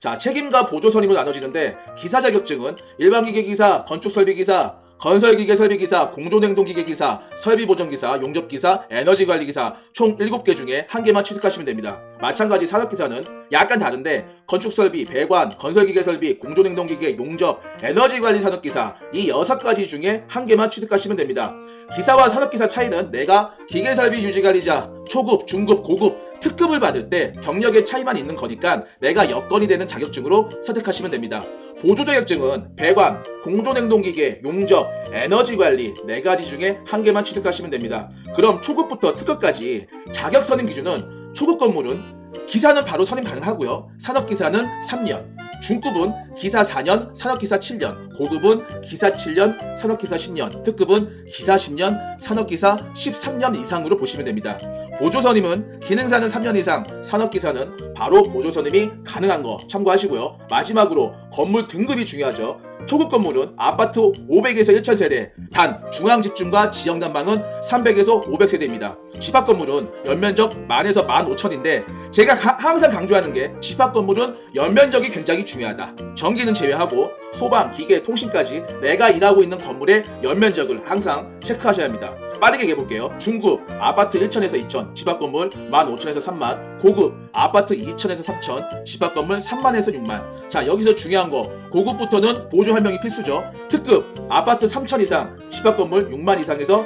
자, 책임과 보조 선임으로 나눠지는데 기사 자격증은 일반 기계 기사, 건축 설비 기사, 건설 기계 설비 기사, 공조냉동 기계 기사, 설비 보정 기사, 용접 기사, 에너지 관리 기사 총 7개 중에 한 개만 취득하시면 됩니다. 마찬가지 산업 기사는 약간 다른데 건축 설비, 배관, 건설 기계 설비, 공조냉동 기계, 용접, 에너지 관리 산업 기사 이 6가지 중에 한 개만 취득하시면 됩니다. 기사와 산업 기사 차이는 내가 기계 설비 유지 관리자 초급, 중급, 고급 특급을 받을 때 경력의 차이만 있는 거니까 내가 여건이 되는 자격증으로 선택하시면 됩니다. 보조 자격증은 배관, 공조냉동기계, 용접, 에너지 관리 네 가지 중에 한 개만 취득하시면 됩니다. 그럼 초급부터 특급까지 자격 선임 기준은 초급 건물은 기사는 바로 선임 가능하고요. 산업기사는 3년, 중급은 기사 4년, 산업기사 7년, 고급은 기사 7년, 산업기사 10년, 특급은 기사 10년, 산업기사 13년 이상으로 보시면 됩니다. 보조선임은 기능사는 3년 이상, 산업기사는 바로 보조선임이 가능한 거 참고하시고요. 마지막으로 건물 등급이 중요하죠. 초급 건물은 아파트 500에서 1000세대, 단 중앙 집중과 지역 난방은 300에서 500세대입니다. 집합 건물은 연면적 만에서 15,000인데 제가 가- 항상 강조하는 게 집합 건물은 연면적이 굉장히 중요하다. 전기는 제외하고 소방, 기계, 통신까지 내가 일하고 있는 건물의 연면적을 항상 체크하셔야 합니다. 빠르게 해볼게요. 중급 아파트 1천에서 2천, 집합 건물 15,000에서 3만, 고급 아파트 2천에서 3천, 집합 건물 3만에서 6만. 자 여기서 중요한 거 고급부터는 보조 한 명이 필수죠. 특급 아파트 3천 이상, 집합 건물 6만 이상에서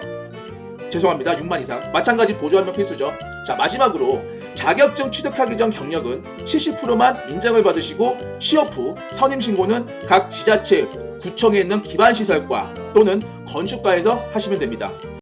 죄송합니다. 6만 이상. 마찬가지 보조 한명 필수죠. 자, 마지막으로 자격증 취득하기 전 경력은 70%만 인정을 받으시고 취업 후 선임 신고는 각 지자체 구청에 있는 기반 시설과 또는 건축과에서 하시면 됩니다.